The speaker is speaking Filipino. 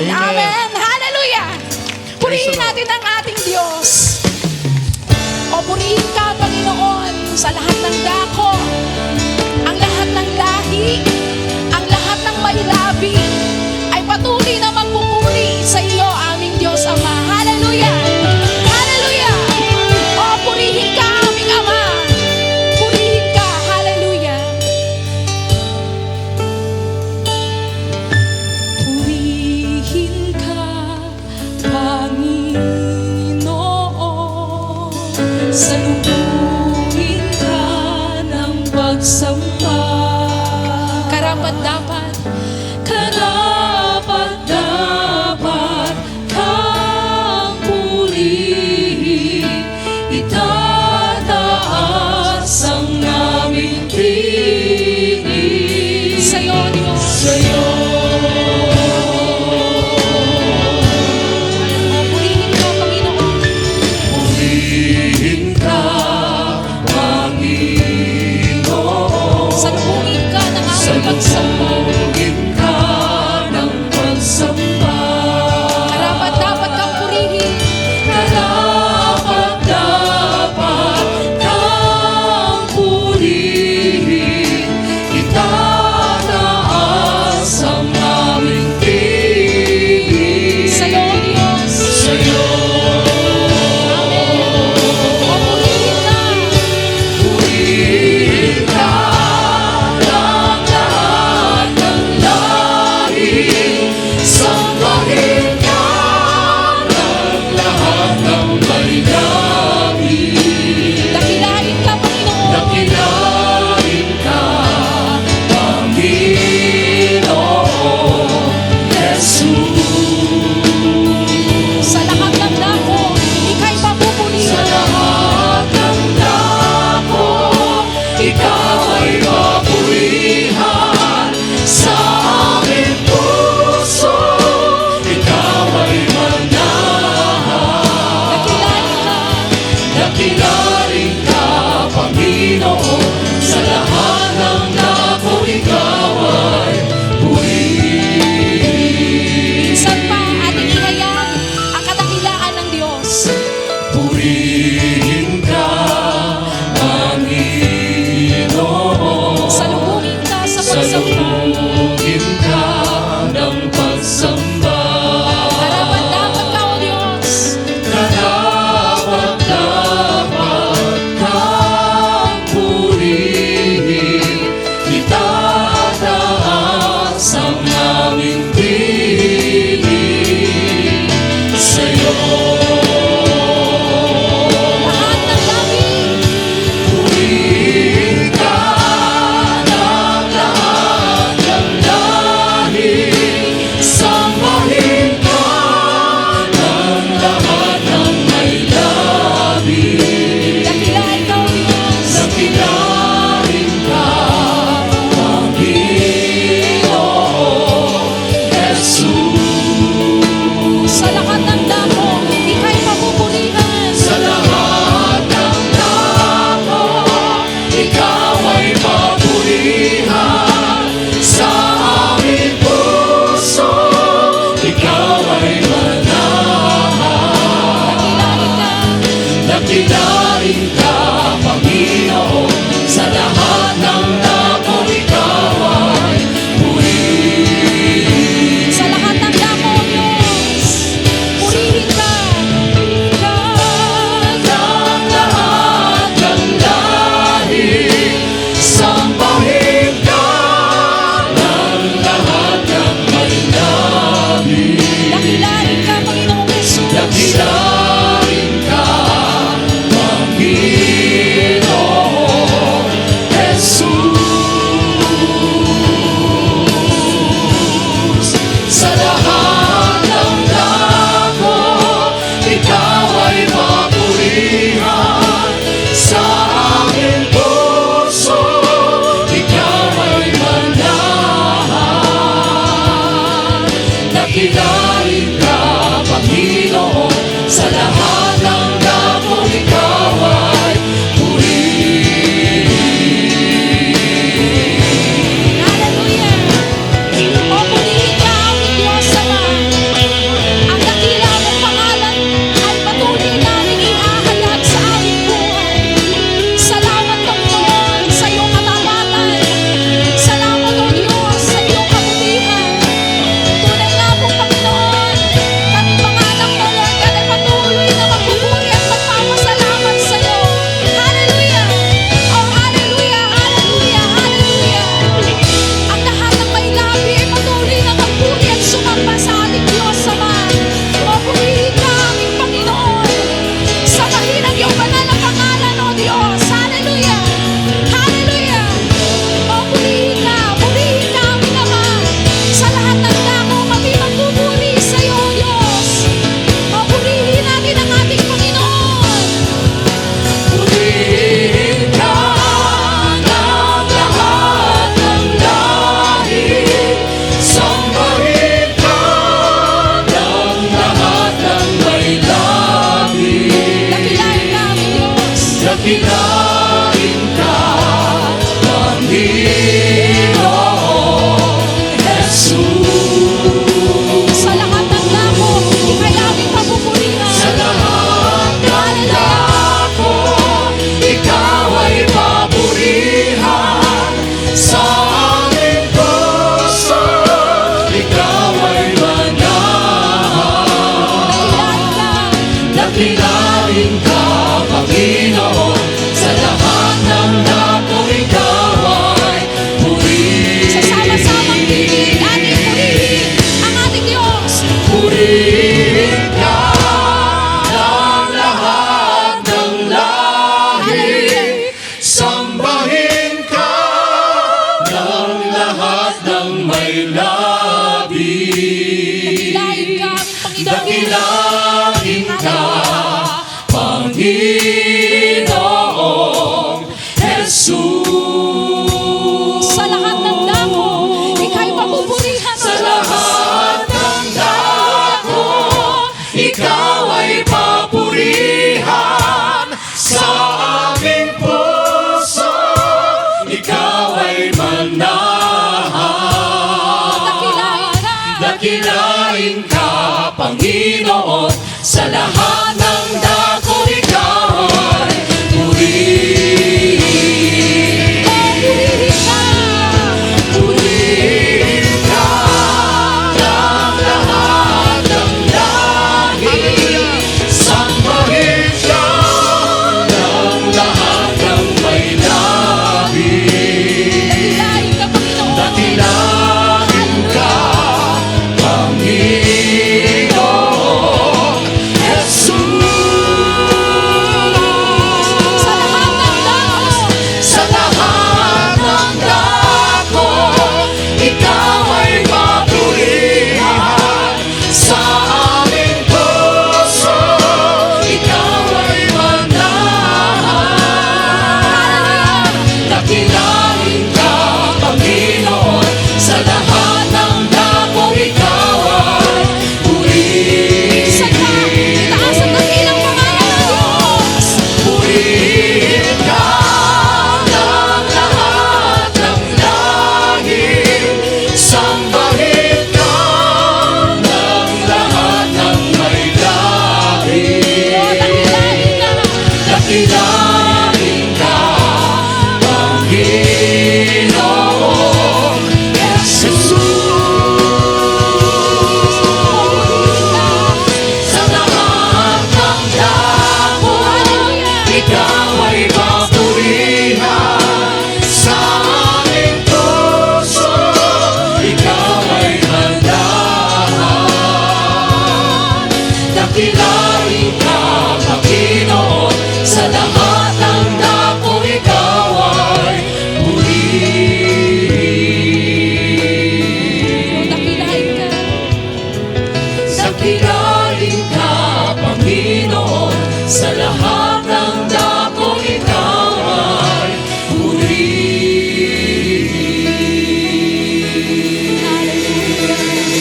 Amen. Amen. Hallelujah. Purihin natin ang ating Diyos. sa Salupuin ka ng pagsasabi que. Dakilain ka, Panginoong Jesus. Sa lahat ng dako, ikaw'y mapupurihan Sa lahat ng dako, ikaw ay papurihan. Sa lahat Aquila.